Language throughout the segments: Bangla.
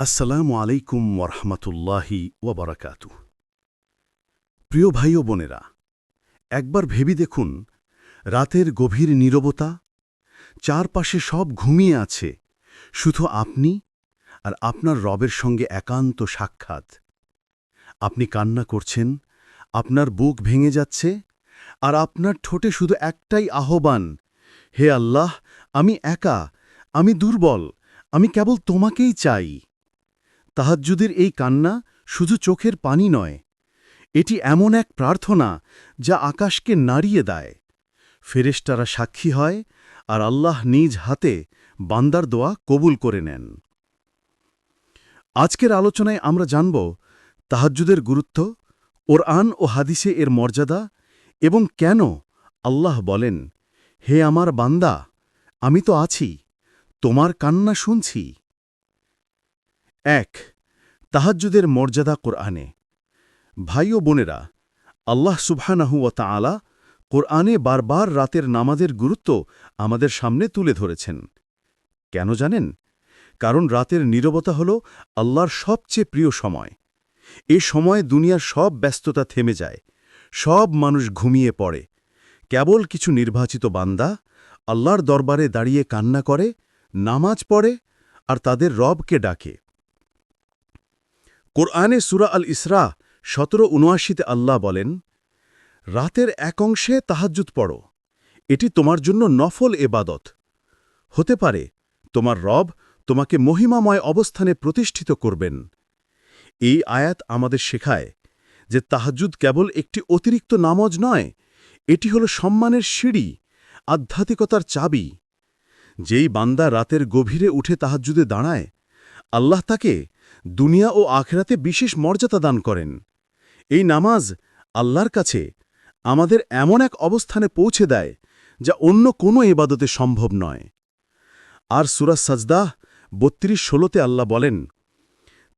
আসসালামু আলাইকুম ওরহমতুল্লাহি ওবরাকাতু প্রিয় ভাই ও বোনেরা, একবার ভেবে দেখুন, রাতের গভীর নীরবতা, চারপাশে সব ঘুমিয়ে আছে, শুধু আপনি আর আপনার রবের সঙ্গে একান্ত সাক্ষাৎ। আপনি কান্না করছেন, আপনার বুক ভেঙে যাচ্ছে, আর আপনার ঠোঁটে শুধু একটাই আহ্বান, হে আল্লাহ, আমি একা, আমি দুর্বল, আমি কেবল তোমাকেই চাই। তাহাজ্জুদের এই কান্না শুধু চোখের পানি নয়, এটি এমন এক প্রার্থনা যা আকাশকে নাড়িয়ে দেয়। ফেরেশতারা সাক্ষী হয় আর আল্লাহ নিজ হাতে বান্দার দোয়া কবুল করে নেন। আজকের আলোচনায় আমরা জানব তাহাজ্জুদের গুরুত্ব ওর আন ও হাদিসে এর মর্যাদা এবং কেন আল্লাহ বলেন, হে আমার বান্দা, আমি তো আছি, তোমার কান্না শুনছি। এক তাহাজ্জুদের মর্যাদা কোরআনে। ভাই ও বোনেরা, আল্লাহ সুবহানাহু ওয়া তাআলা কোরআনে বারবার রাতের নামাজের গুরুত্ব আমাদের সামনে তুলে ধরেছেন। কেন জানেন? কারণ রাতের নীরবতা হল আল্লাহর সবচেয়ে প্রিয় সময়। এ সময় দুনিয়ার সব ব্যস্ততা থেমে যায়, সব মানুষ ঘুমিয়ে পড়ে। কেবল কিছু নির্বাচিত বান্দা আল্লাহর দরবারে দাঁড়িয়ে কান্না করে, নামাজ পড়ে আর তাদের রবকে ডাকে। কোরআনে সুরা আল ইসরা সতেরো উনআশিতে আল্লাহ বলেন, রাতের এক অংশে তাহাজ্জুদ পড়ো। এটি তোমার জন্য নফল এবাদত। হতে পারে, তোমার রব তোমাকে মহিমাময় অবস্থানে প্রতিষ্ঠিত করবেন। এই আয়াত আমাদের শেখায় যে তাহাজ্জুদ কেবল একটি অতিরিক্ত নামাজ নয়, এটি হল সম্মানের সিঁড়ি, আধ্যাত্মিকতার চাবি। যেই বান্দা রাতের গভীরে উঠে তাহাজ্জুদে দাঁড়ায়, আল্লাহ তাকে দুনিয়া ও আখেরাতে বিশেষ মর্যাদা দান করেন। এই নামাজ আল্লাহর কাছে আমাদের এমন এক অবস্থানে পৌঁছে দেয় যা অন্য কোনো এবাদতে সম্ভব নয়। আর সুরাজ সাজদাহ বত্রিশ ষোলোতে আল্লাহ বলেন,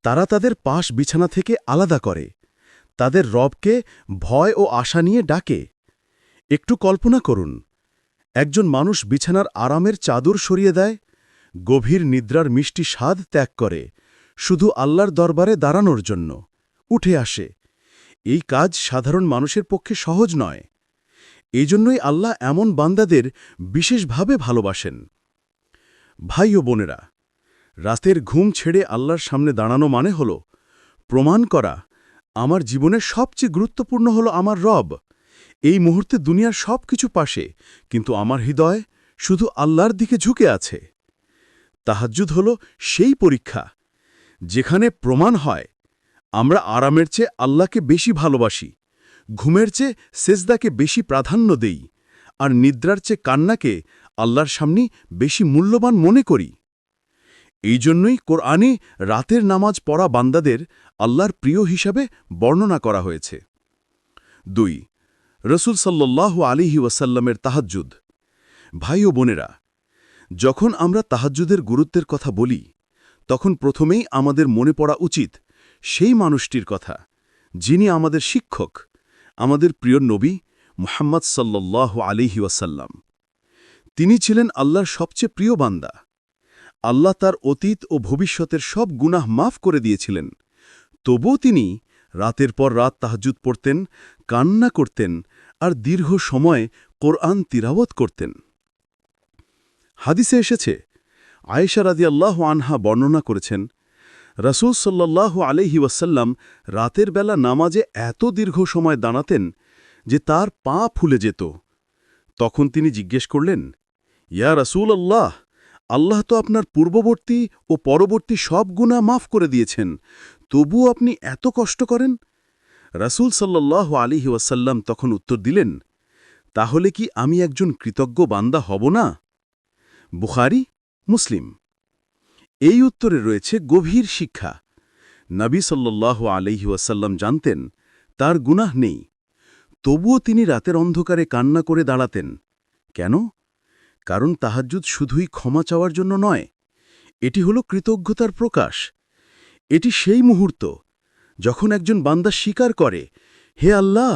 তারা তাদের পাশ বিছানা থেকে আলাদা করে। তাদের রবকে ভয় ও আশা নিয়ে ডাকে। একটু কল্পনা করুন, একজন মানুষ বিছানার আরামের চাদর সরিয়ে দেয়, গভীর নিদ্রার মিষ্টি স্বাদ ত্যাগ করে। শুধু আল্লাহর দরবারে দাঁড়ানোর জন্য। উঠে আসে। এই কাজ সাধারণ মানুষের পক্ষে সহজ নয়। এই জন্যই আল্লাহ এমন বান্দাদের বিশেষভাবে ভালোবাসেন। ভাই ও বোনেরা, রাতের ঘুম ছেড়ে আল্লাহর সামনে দাঁড়ানো মানে হল, প্রমাণ করা, আমার জীবনের সবচেয়ে গুরুত্বপূর্ণ হল আমার রব। এই মুহূর্তে দুনিয়ার সব কিছু পাশে, কিন্তু আমার হৃদয় শুধু আল্লাহর দিকে ঝুঁকে আছে। তাহাজ্জুদ হল সেই পরীক্ষা। যেখানে প্রমাণ হয়, আমরা আরামের চেয়ে আল্লাহকে বেশি ভালোবাসি, ঘুমের চেয়ে সেজদাকে বেশি প্রাধান্য দেই, আর নিদ্রার চেয়ে কান্নাকে আল্লাহর সামনে বেশি মূল্যবান মনে করি। এই জন্যই কোরআনে রাতের নামাজ পড়া বান্দাদের আল্লাহর প্রিয় হিসাবে বর্ণনা করা হয়েছে। দুই, রসুল সাল্লাল্লাহু আলিহি ওয়াসাল্লামের তাহাজ্জুদ। ভাই ও বোনেরা, যখন আমরা তাহাজ্জুদের গুরুত্বের কথা বলি তখন প্রথমেই আমাদের মনে পড়া উচিত সেই মানুষটির কথা, যিনি আমাদের শিক্ষক, আমাদের প্রিয় নবী মুহাম্মদ সাল্লাহ আলিহি ওয়াসাল্লাম। তিনি ছিলেন আল্লাহর সবচেয়ে প্রিয় বান্দা। আল্লাহ তার অতীত ও ভবিষ্যতের সব গুনাহ মাফ করে দিয়েছিলেন। তবুও তিনি রাতের পর রাত তাহাজুদ পড়তেন, কান্না করতেন আর দীর্ঘ সময় কোরআন তিরাবত করতেন। হাদিসে এসেছে আয়েশা আল্লাহ আনহা বর্ণনা করেছেন, রসুল সাল্লাহ আলহি ওয়াসাল্লাম রাতের বেলা নামাজে এত দীর্ঘ সময় দাঁড়াতেন যে তার পা ফুলে যেত। তখন তিনি জিজ্ঞেস করলেন, ইয়া রসুল আল্লাহ আল্লাহ তো আপনার পূর্ববর্তী ও পরবর্তী সব গুণা মাফ করে দিয়েছেন, তবুও আপনি এত কষ্ট করেন? রাসূল সাল্লাহ আলিহি ওয়াসাল্লাম তখন উত্তর দিলেন, তাহলে কি আমি একজন কৃতজ্ঞ বান্দা হব না? বুখারি মুসলিম। এই উত্তরে রয়েছে গভীর শিক্ষা। নবী সাল্লাহ আলহি ওয়াসাল্লাম জানতেন, তার গুনাহ নেই। তবুও তিনি রাতের অন্ধকারে কান্না করে দাঁড়াতেন। কেন? কারণ তাহাজ্জুদ শুধুই ক্ষমা চাওয়ার জন্য নয়, এটি হল কৃতজ্ঞতার প্রকাশ। এটি সেই মুহূর্ত যখন একজন বান্দা স্বীকার করে, হে আল্লাহ,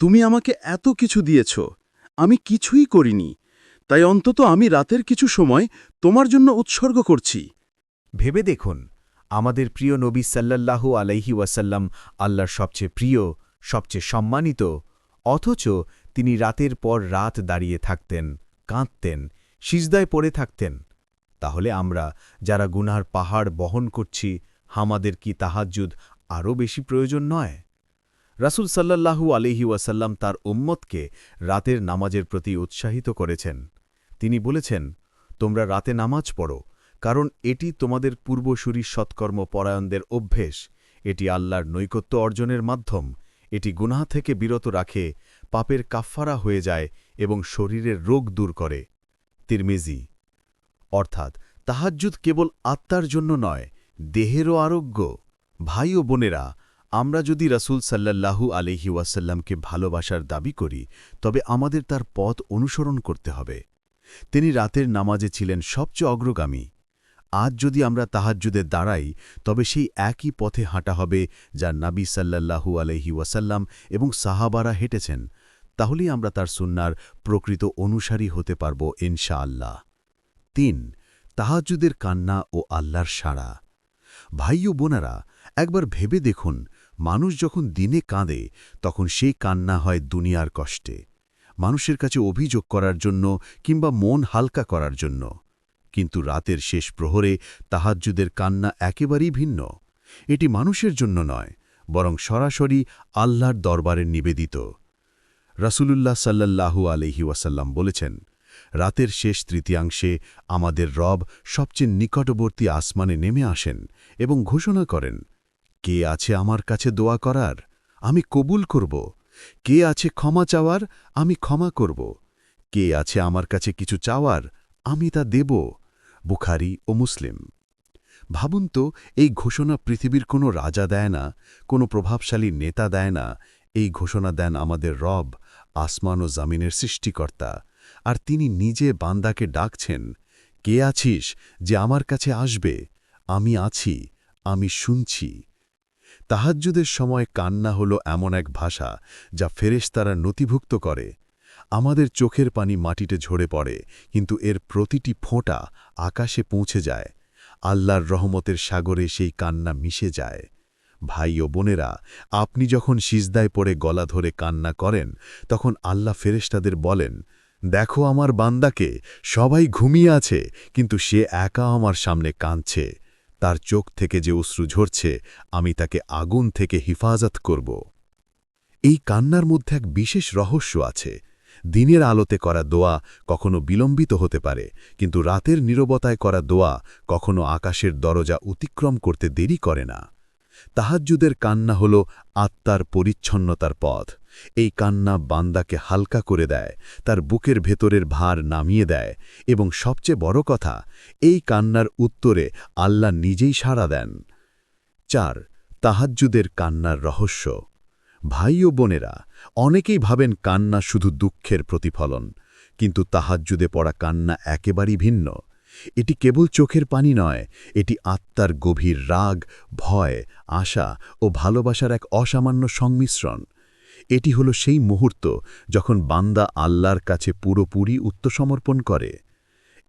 তুমি আমাকে এত কিছু দিয়েছ, আমি কিছুই করিনি তাই অন্তত আমি রাতের কিছু সময় তোমার জন্য উৎসর্গ করছি। ভেবে দেখুন, আমাদের প্রিয় নবী সাল্লাল্লাহু আলাইহি ওয়াসাল্লাম আল্লাহর সবচেয়ে প্রিয়, সবচেয়ে সম্মানিত, অথচ তিনি রাতের পর রাত দাঁড়িয়ে থাকতেন, কাঁদতেন, সিজদায় পড়ে থাকতেন। তাহলে আমরা যারা গুনার পাহাড় বহন করছি আমাদের কি তাহাজ্জুদ আরও বেশি প্রয়োজন নয়? রাসূল সাল্লাল্লাহু আলিহি ওয়াসাল্লাম তার উম্মতকে রাতের নামাজের প্রতি উৎসাহিত করেছেন। তিনি বলেছেন, তোমরা রাতে নামাজ পড়ো, কারণ এটি তোমাদের পূর্বসূরি সৎকর্ম পরায়ণদের অভ্যেস। এটি আল্লাহর নৈকত্য অর্জনের মাধ্যম। এটি গুনাহ থেকে বিরত রাখে, পাপের কাফফারা হয়ে যায় এবং শরীরের রোগ দূর করে। তিরমিজি, অর্থাৎ, তাহাজ্জুদ কেবল আত্মার জন্য নয়, দেহেরও আরোগ্য। ভাই ও বোনেরা আমরা যদি রাসূল সাল্লাল্লাহু আলহি ওয়াসাল্লামকে ভালোবাসার দাবি করি, তবে আমাদের তার পথ অনুসরণ করতে হবে। তিনি রাতের নামাজে ছিলেন সবচেয়ে অগ্রগামী। আজ যদি আমরা তাহাজ্জুদে দাঁড়াই, তবে সেই একই পথে হাঁটা হবে যা নাবী সাল্লাল্লাহু আলহি ওয়াসাল্লাম এবং সাহাবারা হেঁটেছেন। তাহলেই আমরা তার সুন্নার প্রকৃত অনুসারী হতে পারব ইনশাআল্লাহ। তিন তাহাজুদের কান্না ও আল্লাহর সাড়া। ভাই ও বোনারা, একবার ভেবে দেখুন মানুষ যখন দিনে কাঁদে, তখন সেই কান্না হয় দুনিয়ার কষ্টে। মানুষের কাছে অভিযোগ করার জন্য কিংবা মন হালকা করার জন্য। কিন্তু রাতের শেষ প্রহরে তাহাজ্জুদের কান্না একেবারেই ভিন্ন। এটি মানুষের জন্য নয়, বরং সরাসরি আল্লাহর দরবারে নিবেদিত। রাসূলুল্লাহ সাল্লাল্লাহু আলহি ওয়াসাল্লাম বলেছেন, রাতের শেষ তৃতীয়াংশে আমাদের রব সবচেয়ে নিকটবর্তী আসমানে নেমে আসেন এবং ঘোষণা করেন কে আছে আমার কাছে দোয়া করার? আমি কবুল করব। কে আছে ক্ষমা চাওয়ার? আমি ক্ষমা করব। কে আছে আমার কাছে কিছু চাওয়ার? আমি তা দেব। বুখারি ও মুসলিম। ভাবুন তো, এই ঘোষণা পৃথিবীর কোনো রাজা দেয় না, কোনো প্রভাবশালী নেতা দেয় না। এই ঘোষণা দেন আমাদের রব, আসমান ও জামিনের সৃষ্টিকর্তা। আর তিনি নিজে বান্দাকে ডাকছেন, কে আছিস যে আমার কাছে আসবে? আমি আছি, আমি শুনছি। তাহাজ্জুদের সময় কান্না হল এমন এক ভাষা যা ফেরেশতারা নথিভুক্ত করে। আমাদের চোখের পানি মাটিতে ঝরে পড়ে, কিন্তু এর প্রতিটি ফোঁটা আকাশে পৌঁছে যায়। আল্লাহর রহমতের সাগরে সেই কান্না মিশে যায়। ভাই ও বোনেরা, আপনি যখন সিজদায় পড়ে গলা ধরে কান্না করেন, তখন আল্লাহ ফেরেশতাদের বলেন, দেখো আমার বান্দাকে, সবাই ঘুমিয়ে আছে, কিন্তু সে একা আমার সামনে কাঁদছে। তার চোখ থেকে যে অশ্রু ঝরছে, আমি তাকে আগুন থেকে হিফাজত করব। এই কান্নার মধ্যে এক বিশেষ রহস্য আছে। দিনের আলোতে করা দোয়া কখনো বিলম্বিত হতে পারে, কিন্তু রাতের নীরবতায় করা দোয়া কখনো আকাশের দরজা অতিক্রম করতে দেরি করে না। তাহাজ্জুদের কান্না হল আত্মার পরিচ্ছন্নতার পথ। এই কান্না বান্দাকে হালকা করে দেয়, তার বুকের ভেতরের ভার নামিয়ে দেয় এবং সবচেয়ে বড় কথা, এই কান্নার উত্তরে আল্লাহ নিজেই সাড়া দেন। চার, তাহাজ্জুদের কান্নার রহস্য। ভাই ও বোনেরা, অনেকেই ভাবেন কান্না শুধু দুঃখের প্রতিফলন, কিন্তু তাহাজ্জুদে পড়া কান্না একেবারেই ভিন্ন। এটি কেবল চোখের পানি নয়, এটি আত্মার গভীর রাগ, ভয়, আশা ও ভালোবাসার এক অসামান্য সংমিশ্রণ। এটি হল সেই মুহূর্ত যখন বান্দা আল্লাহর কাছে পুরোপুরি উত্তসমর্পণ করে।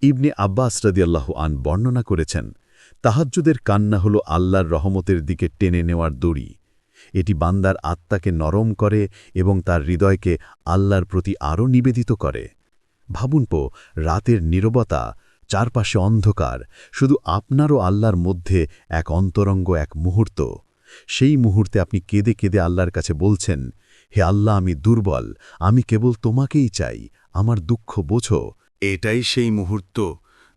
ইবনে আব্বাস রদিয়াল্লাহ আন বর্ণনা করেছেন, তাহাজ্জুদের কান্না হল আল্লাহর রহমতের দিকে টেনে নেওয়ার দড়ি। এটি বান্দার আত্মাকে নরম করে এবং তার হৃদয়কে আল্লাহর প্রতি আরও নিবেদিত করে। ভাবুন পো, রাতের নীরবতা, চারপাশে অন্ধকার, শুধু আপনারও আল্লাহর মধ্যে এক অন্তরঙ্গ এক মুহূর্ত। সেই মুহূর্তে আপনি কেঁদে কেঁদে আল্লাহর কাছে বলছেন হে আল্লাহ, আমি দুর্বল, আমি কেবল তোমাকেই চাই, আমার দুঃখ বোঝো। এটাই সেই মুহূর্ত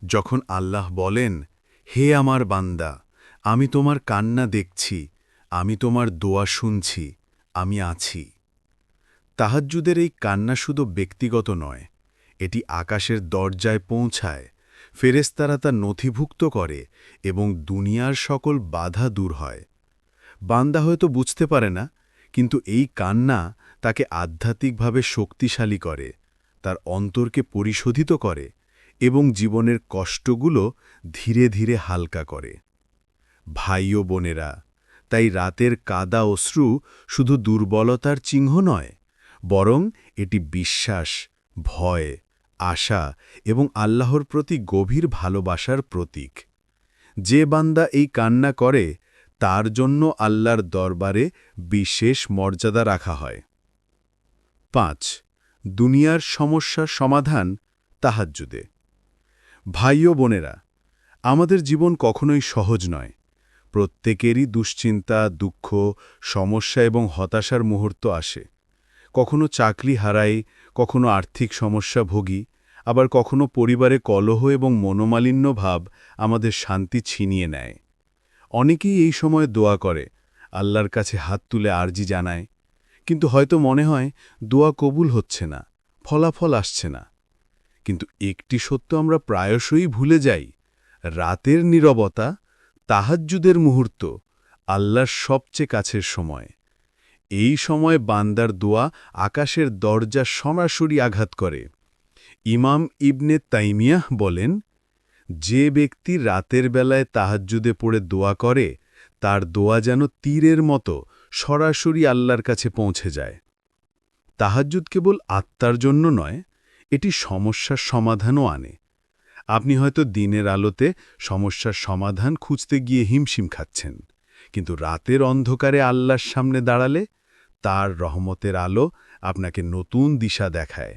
যখন আল্লাহ বলেন, হে আমার বান্দা, আমি তোমার কান্না দেখছি, আমি তোমার দোয়া শুনছি, আমি আছি। তাহাজ্জুদের এই কান্না শুধু ব্যক্তিগত নয়, এটি আকাশের দরজায় পৌঁছায় ফেরেস্তারা তা নথিভুক্ত করে এবং দুনিয়ার সকল বাধা দূর হয়। বান্দা হয়তো বুঝতে পারে না কিন্তু এই কান্না তাকে আধ্যাত্মিকভাবে শক্তিশালী করে, তার অন্তরকে পরিশোধিত করে এবং জীবনের কষ্টগুলো ধীরে ধীরে হালকা করে। ভাই ও বোনেরা, তাই রাতের কাদা অশ্রু শুধু দুর্বলতার চিহ্ন নয়, বরং এটি বিশ্বাস, ভয়, আশা এবং আল্লাহর প্রতি গভীর ভালোবাসার প্রতীক। যে বান্দা এই কান্না করে তার জন্য আল্লাহর দরবারে বিশেষ মর্যাদা রাখা হয়। পাঁচ, দুনিয়ার সমস্যার সমাধান তাহাজ্জুদে। ভাই ও বোনেরা, আমাদের জীবন কখনোই সহজ নয়। প্রত্যেকেরই দুশ্চিন্তা, দুঃখ, সমস্যা এবং হতাশার মুহূর্ত আসে। কখনো চাকরি হারাই, কখনো আর্থিক সমস্যা ভোগী, আবার কখনো পরিবারে কলহ এবং মনোমালিন্য ভাব আমাদের শান্তি ছিনিয়ে নেয়। অনেকেই এই সময় দোয়া করে, আল্লাহর কাছে হাত তুলে আর্জি জানায়। কিন্তু হয়তো মনে হয়, দোয়া কবুল হচ্ছে না, ফলাফল আসছে না। কিন্তু একটি সত্য আমরা প্রায়শই ভুলে যাই, রাতের নীরবতা, তাহাজ্জুদের মুহূর্ত, আল্লাহর সবচেয়ে কাছের সময়। এই সময় বান্দার দোয়া আকাশের দরজা সরাসরি আঘাত করে। ইমাম ইবনে তাইমিয়াহ বলেন যে ব্যক্তি রাতের বেলায় তাহাজ্জুদে পড়ে দোয়া করে, তার দোয়া যেন তীরের মতো সরাসরি আল্লাহর কাছে পৌঁছে যায়। তাহাজ্জুদ কেবল আত্মার জন্য নয়, এটি সমস্যার সমাধানও আনে। আপনি হয়তো দিনের আলোতে সমস্যার সমাধান খুঁজতে গিয়ে হিমশিম খাচ্ছেন, কিন্তু রাতের অন্ধকারে আল্লাহর সামনে দাঁড়ালে তার রহমতের আলো আপনাকে নতুন দিশা দেখায়।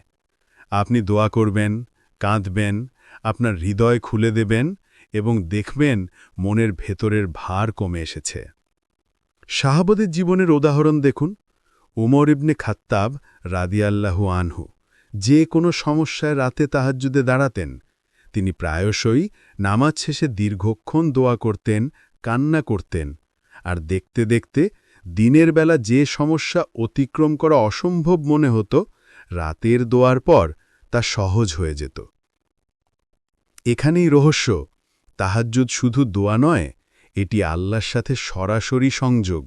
আপনি দোয়া করবেন, কাঁদবেন আপনার হৃদয় খুলে দেবেন এবং দেখবেন মনের ভেতরের ভার কমে এসেছে। শাহাবদের জীবনের উদাহরণ দেখুন। উমর ইবনে খাত্তাব রাদিয়াল্লাহু আনহু যে কোনো সমস্যায় রাতে তাহাজ্জুদে দাঁড়াতেন। তিনি প্রায়শই নামাজ শেষে দীর্ঘক্ষণ দোয়া করতেন, কান্না করতেন। আর দেখতে দেখতে দিনের বেলা যে সমস্যা অতিক্রম করা অসম্ভব মনে হতো, রাতের দোয়ার পর তা সহজ হয়ে যেত। এখানেই রহস্য। তাহাজ্জুদ শুধু দোয়া নয়, এটি আল্লাহর সাথে সরাসরি সংযোগ।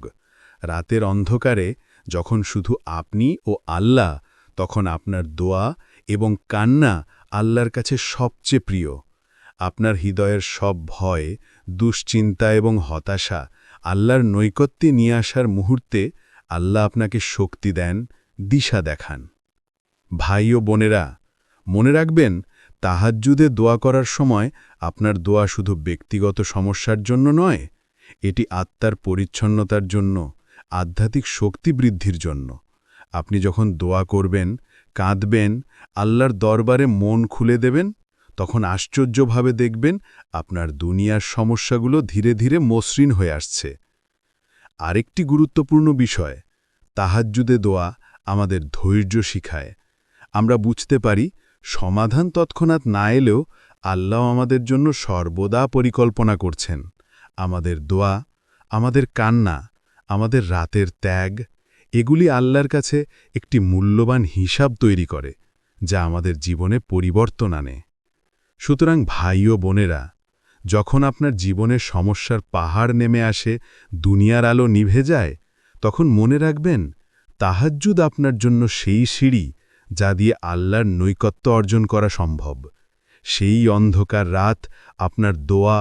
রাতের অন্ধকারে যখন শুধু আপনি ও আল্লাহ, তখন আপনার দোয়া এবং কান্না আল্লাহর কাছে সবচেয়ে প্রিয়। আপনার হৃদয়ের সব ভয়, দুশ্চিন্তা এবং হতাশা আল্লাহর নৈকত্যে নিয়ে আসার মুহূর্তে আল্লাহ আপনাকে শক্তি দেন, দিশা দেখান। ভাই ও বোনেরা, মনে রাখবেন তাহাজ্জুদে দোয়া করার সময় আপনার দোয়া শুধু ব্যক্তিগত সমস্যার জন্য নয়, এটি আত্মার পরিচ্ছন্নতার জন্য, আধ্যাত্মিক শক্তি বৃদ্ধির জন্য। আপনি যখন দোয়া করবেন, কাঁদবেন, আল্লাহর দরবারে মন খুলে দেবেন, তখন আশ্চর্যভাবে দেখবেন আপনার দুনিয়ার সমস্যাগুলো ধীরে ধীরে মসৃণ হয়ে আসছে। আরেকটি গুরুত্বপূর্ণ বিষয়, তাহাজ্জুদে দোয়া আমাদের ধৈর্য শিখায়। আমরা বুঝতে পারি সমাধান তৎক্ষণাৎ না এলেও আল্লাহ আমাদের জন্য সর্বদা পরিকল্পনা করছেন। আমাদের দোয়া, আমাদের কান্না, আমাদের রাতের ত্যাগ, এগুলি আল্লাহর কাছে একটি মূল্যবান হিসাব তৈরি করে, যা আমাদের জীবনে পরিবর্তন আনে। সুতরাং ভাই ও বোনেরা, যখন আপনার জীবনের সমস্যার পাহাড় নেমে আসে, দুনিয়ার আলো নিভে যায়, তখন মনে রাখবেন, তাহাজ্জুদ আপনার জন্য সেই সিঁড়ি যা দিয়ে আল্লাহর নৈকত্য অর্জন করা সম্ভব। সেই অন্ধকার রাত আপনার দোয়া,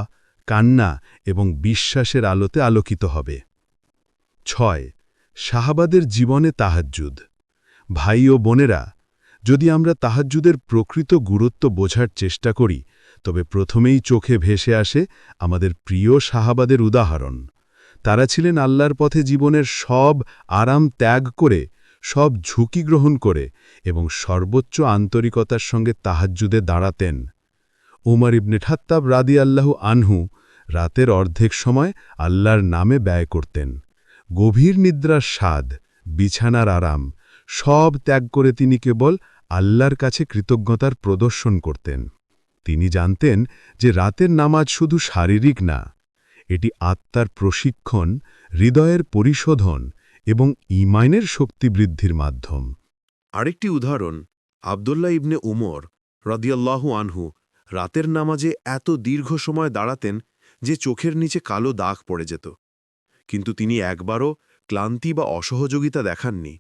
কান্না এবং বিশ্বাসের আলোতে আলোকিত হবে। ছয়, শাহাবাদের জীবনে তাহাজ্জুদ। ভাই ও বোনেরা, যদি আমরা তাহাজ্জুদের প্রকৃত গুরুত্ব বোঝার চেষ্টা করি, তবে প্রথমেই চোখে ভেসে আসে আমাদের প্রিয় শাহাবাদের উদাহরণ। তারা ছিলেন আল্লাহর পথে জীবনের সব আরাম ত্যাগ করে সব ঝুঁকি গ্রহণ করে এবং সর্বোচ্চ আন্তরিকতার সঙ্গে তাহাজ্জুদে দাঁড়াতেন। উমর ইবনে ঠাত্তাব রাদি আল্লাহু আনহু রাতের অর্ধেক সময় আল্লাহর নামে ব্যয় করতেন। গভীর নিদ্রার স্বাদ, বিছানার আরাম, সব ত্যাগ করে তিনি কেবল আল্লাহর কাছে কৃতজ্ঞতার প্রদর্শন করতেন। তিনি জানতেন যে রাতের নামাজ শুধু শারীরিক না, এটি আত্মার প্রশিক্ষণ, হৃদয়ের পরিশোধন এবং ইমাইনের শক্তি বৃদ্ধির মাধ্যম। আরেকটি উদাহরণ, আবদুল্লাহ ইবনে উমর রদিয়াল্লাহু আনহু রাতের নামাজে এত দীর্ঘ সময় দাঁড়াতেন যে চোখের নিচে কালো দাগ পড়ে যেত। কিন্তু তিনি একবারও ক্লান্তি বা অসহযোগিতা দেখাননি।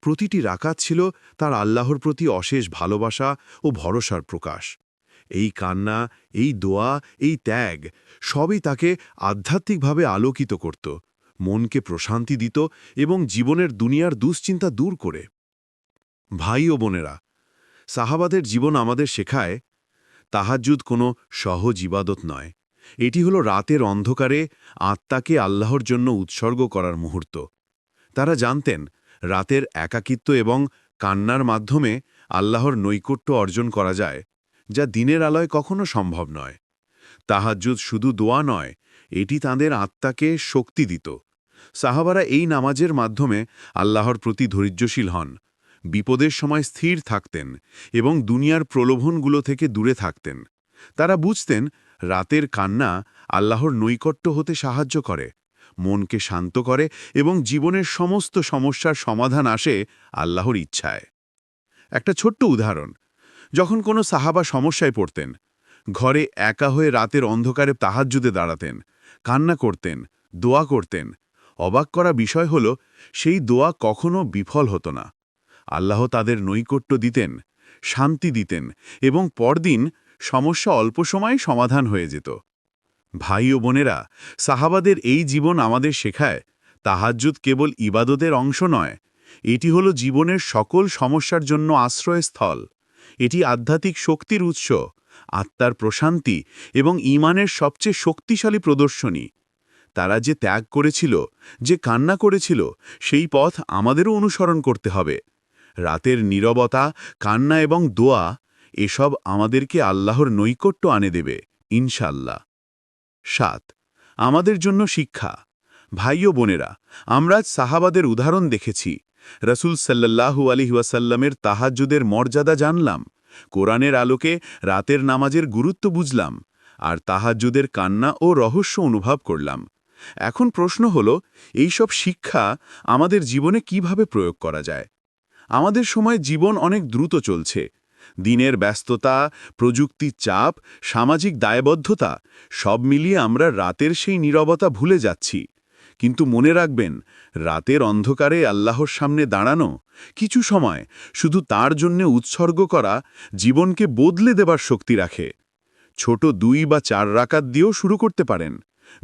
প্রতিটি রাকাত ছিল তার আল্লাহর প্রতি অশেষ ভালোবাসা ও ভরসার প্রকাশ। এই কান্না, এই দোয়া, এই ত্যাগ সবই তাকে আধ্যাত্মিকভাবে আলোকিত করত। মনকে প্রশান্তি দিত এবং জীবনের দুনিয়ার দুশ্চিন্তা দূর করে। ভাই ও বোনেরা, সাহাবাদের জীবন আমাদের শেখায়, তাহাজ্জুদ কোনো সহজ ইবাদত নয়। এটি হলো রাতের অন্ধকারে আত্মাকে আল্লাহর জন্য উৎসর্গ করার মুহূর্ত। তারা জানতেন, রাতের একাকিত্ব এবং কান্নার মাধ্যমে আল্লাহর নৈকট্য অর্জন করা যায়, যা দিনের আলোয় কখনো সম্ভব নয়। তাহাজ্জুদ শুধু দোয়া নয়, এটি তাঁদের আত্মাকে শক্তি দিত। সাহাবারা এই নামাজের মাধ্যমে আল্লাহর প্রতি ধৈর্যশীল হন, বিপদের সময় স্থির থাকতেন এবং দুনিয়ার প্রলোভনগুলো থেকে দূরে থাকতেন। তারা বুঝতেন, রাতের কান্না আল্লাহর নৈকট্য হতে সাহায্য করে, মনকে শান্ত করে এবং জীবনের সমস্ত সমস্যার সমাধান আসে আল্লাহর ইচ্ছায়। একটা ছোট্ট উদাহরণ, যখন কোনো সাহাবা সমস্যায় পড়তেন, ঘরে একা হয়ে রাতের অন্ধকারে তাহাজ্জুদে দাঁড়াতেন, কান্না করতেন, দোয়া করতেন অবাক করা বিষয় হল, সেই দোয়া কখনো বিফল হতো না। আল্লাহ তাদের নৈকট্য দিতেন, শান্তি দিতেন এবং পরদিন সমস্যা অল্প সময়ে সমাধান হয়ে যেত। ভাই ও বোনেরা, সাহাবাদের এই জীবন আমাদের শেখায়, তাহাজ্জুদ কেবল ইবাদতের অংশ নয়, এটি হলো জীবনের সকল সমস্যার জন্য আশ্রয়স্থল। এটি আধ্যাত্মিক শক্তির উৎস, আত্মার প্রশান্তি এবং ইমানের সবচেয়ে শক্তিশালী প্রদর্শনী। তারা যে ত্যাগ করেছিল, যে কান্না করেছিল, সেই পথ আমাদেরও অনুসরণ করতে হবে। রাতের নীরবতা, কান্না এবং দোয়া, এসব আমাদেরকে আল্লাহর নৈকট্য আনে দেবে ইনশাল্লাহ সাত, আমাদের জন্য শিক্ষা। ভাই ও বোনেরা, আমরা সাহাবাদের উদাহরণ দেখেছি। রসুল সাল্লাল্লাহু আলী ওয়াসাল্লামের তাহাজ্জুদের মর্যাদা জানলাম, কোরআনের আলোকে রাতের নামাজের গুরুত্ব বুঝলাম, আর তাহাজ্জুদের কান্না ও রহস্য অনুভব করলাম। এখন প্রশ্ন হল, এইসব শিক্ষা আমাদের জীবনে কীভাবে প্রয়োগ করা যায়? আমাদের সময় জীবন অনেক দ্রুত চলছে। দিনের ব্যস্ততা, প্রযুক্তির চাপ, সামাজিক দায়বদ্ধতা, সব মিলিয়ে আমরা রাতের সেই নীরবতা ভুলে যাচ্ছি। কিন্তু মনে রাখবেন, রাতের অন্ধকারে আল্লাহর সামনে দাঁড়ানো, কিছু সময় শুধু তার জন্য উৎসর্গ করা, জীবনকে বদলে দেবার শক্তি রাখে। ছোট দুই বা চার রাকাত দিয়েও শুরু করতে পারেন।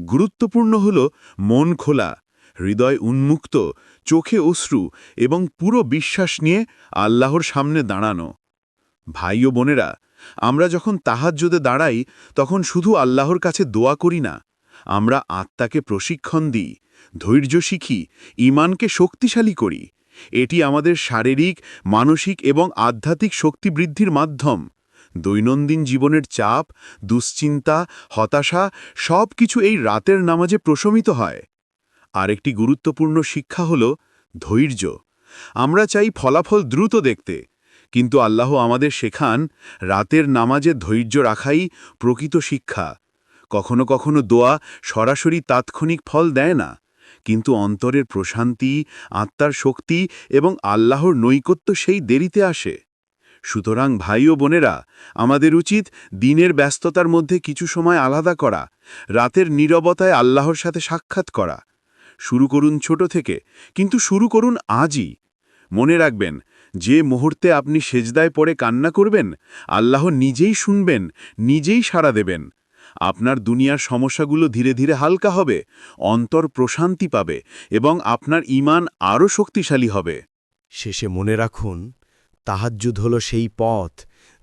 গুরুত্বপূর্ণ হল মন খোলা, হৃদয় উন্মুক্ত, চোখে অশ্রু এবং পুরো বিশ্বাস নিয়ে আল্লাহর সামনে দাঁড়ানো। ভাই ও বোনেরা, আমরা যখন তাহাজ্জুদে দাঁড়াই, তখন শুধু আল্লাহর কাছে দোয়া করি না। আমরা আত্মাকে প্রশিক্ষণ দিই, ধৈর্য শিখি ইমানকে শক্তিশালী করি। এটি আমাদের শারীরিক, মানসিক এবং আধ্যাত্মিক শক্তি বৃদ্ধির মাধ্যম। দৈনন্দিন জীবনের চাপ, দুশ্চিন্তা, হতাশা সব কিছু এই রাতের নামাজে প্রশমিত হয়। আরেকটি গুরুত্বপূর্ণ শিক্ষা হল ধৈর্য। আমরা চাই ফলাফল দ্রুত দেখতে, কিন্তু আল্লাহ আমাদের শেখান রাতের নামাজে ধৈর্য রাখাই প্রকৃত শিক্ষা। কখনো কখনো দোয়া সরাসরি তাৎক্ষণিক ফল দেয় না, কিন্তু অন্তরের প্রশান্তি, আত্মার শক্তি এবং আল্লাহর নৈকত্য সেই দেরিতে আসে। সুতরাং ভাই ও বোনেরা, আমাদের উচিত দিনের ব্যস্ততার মধ্যে কিছু সময় আলাদা করা, রাতের নীরবতায় আল্লাহর সাথে সাক্ষাৎ করা। শুরু করুন ছোট থেকে, কিন্তু শুরু করুন আজই। মনে রাখবেন, যে মুহূর্তে আপনি সেজদায় পড়ে কান্না করবেন, আল্লাহ নিজেই শুনবেন, নিজেই সাড়া দেবেন। আপনার দুনিয়ার সমস্যাগুলো ধীরে ধীরে হালকা হবে, অন্তর প্রশান্তি পাবে এবং আপনার ইমান আরও শক্তিশালী হবে। শেষে মনে রাখুন তাহাজ্জুদ হল সেই পথ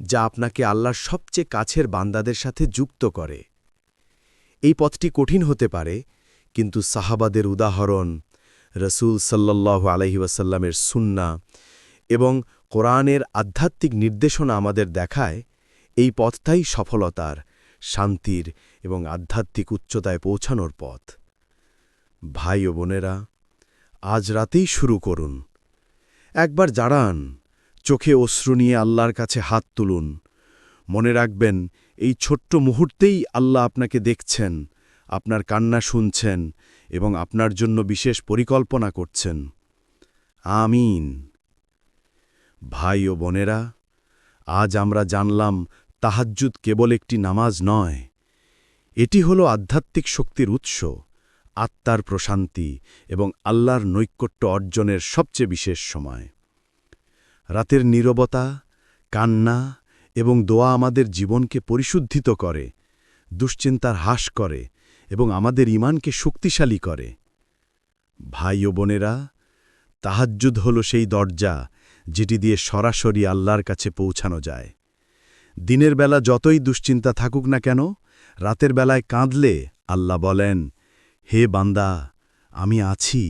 যা আপনাকে আল্লাহর সবচেয়ে কাছের বান্দাদের সাথে যুক্ত করে। এই পথটি কঠিন হতে পারে, কিন্তু সাহাবাদের উদাহরণ, রসুল সাল্লাহ আলহিউসাল্লামের সুন্না এবং কোরআনের আধ্যাত্মিক নির্দেশনা আমাদের দেখায়, এই পথটাই সফলতার, শান্তির এবং আধ্যাত্মিক উচ্চতায় পৌঁছানোর পথ। ভাই ও বোনেরা, আজ রাতেই শুরু করুন। একবার দাঁড়ান চোখে অশ্রু নিয়ে আল্লাহর কাছে হাত তুলুন। মনে রাখবেন, এই ছোট্ট মুহূর্তেই আল্লাহ আপনাকে দেখছেন, আপনার কান্না শুনছেন এবং আপনার জন্য বিশেষ পরিকল্পনা করছেন। আমিন। ভাই ও বোনেরা, আজ আমরা জানলাম, তাহাজ্জুদ কেবল একটি নামাজ নয়। এটি হল আধ্যাত্মিক শক্তির উৎস, আত্মার প্রশান্তি এবং আল্লাহর নৈকট্য অর্জনের সবচেয়ে বিশেষ সময়। রাতের নীরবতা, কান্না এবং দোয়া আমাদের জীবনকে পরিশুদ্ধিত করে, দুশ্চিন্তার হ্রাস করে এবং আমাদের ইমানকে শক্তিশালী করে। ভাই ও বোনেরা, তাহাজ্জুদ হল সেই দরজা যেটি দিয়ে সরাসরি আল্লাহর কাছে পৌঁছানো যায়। দিনের বেলা যতই দুশ্চিন্তা থাকুক না কেন, রাতের বেলায় কাঁদলে আল্লাহ বলেন, হে বান্দা, আমি আছি,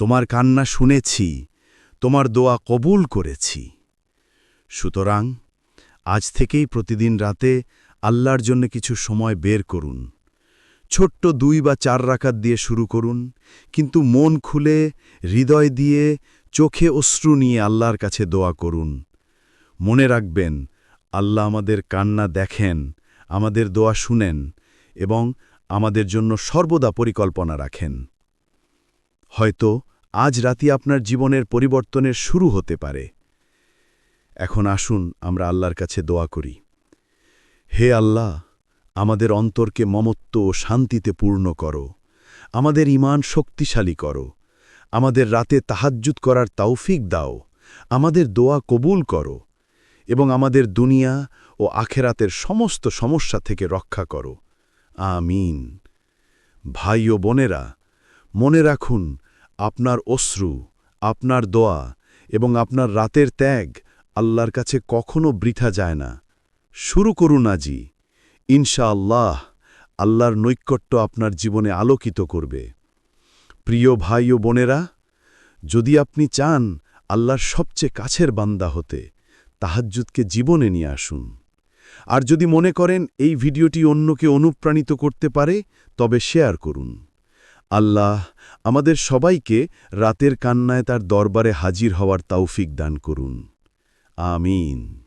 তোমার কান্না শুনেছি তোমার দোয়া কবুল করেছি। সুতরাং আজ থেকেই প্রতিদিন রাতে আল্লাহর জন্য কিছু সময় বের করুন। ছোট্ট দুই বা চার রাকাত দিয়ে শুরু করুন, কিন্তু মন খুলে, হৃদয় দিয়ে, চোখে অশ্রু নিয়ে আল্লাহর কাছে দোয়া করুন। মনে রাখবেন, আল্লাহ আমাদের কান্না দেখেন, আমাদের দোয়া শুনেন এবং আমাদের জন্য সর্বদা পরিকল্পনা রাখেন। হয়তো আজ রাতি আপনার জীবনের পরিবর্তনের শুরু হতে পারে। এখন আসুন, আমরা আল্লাহর কাছে দোয়া করি। হে আল্লাহ, আমাদের অন্তরকে মমত্ব ও শান্তিতে পূর্ণ করো। আমাদের ইমান শক্তিশালী করো। আমাদের রাতে তাহাজ্জুদ করার তাওফিক দাও। আমাদের দোয়া কবুল করো এবং আমাদের দুনিয়া ও আখেরাতের সমস্ত সমস্যা থেকে রক্ষা করো। আমিন। ভাই ও বোনেরা, মনে রাখুন আপনার অশ্রু, আপনার দোয়া এবং আপনার রাতের ত্যাগ আল্লাহর কাছে কখনো বৃথা যায় না। শুরু করুন আজি ইনশাআল্লাহ আল্লাহর নৈকট্য আপনার জীবনে আলোকিত করবে। প্রিয় ভাই ও বোনেরা, যদি আপনি চান আল্লাহর সবচেয়ে কাছের বান্দা হতে, তাহাজ্জুদকে জীবনে নিয়ে আসুন। আর যদি মনে করেন এই ভিডিওটি অন্যকে অনুপ্রাণিত করতে পারে, তবে শেয়ার করুন। আল্লাহ আমাদের সবাইকে রাতের কান্নায় তার দরবারে হাজির হওয়ার তৌফিক দান করুন। আমিন।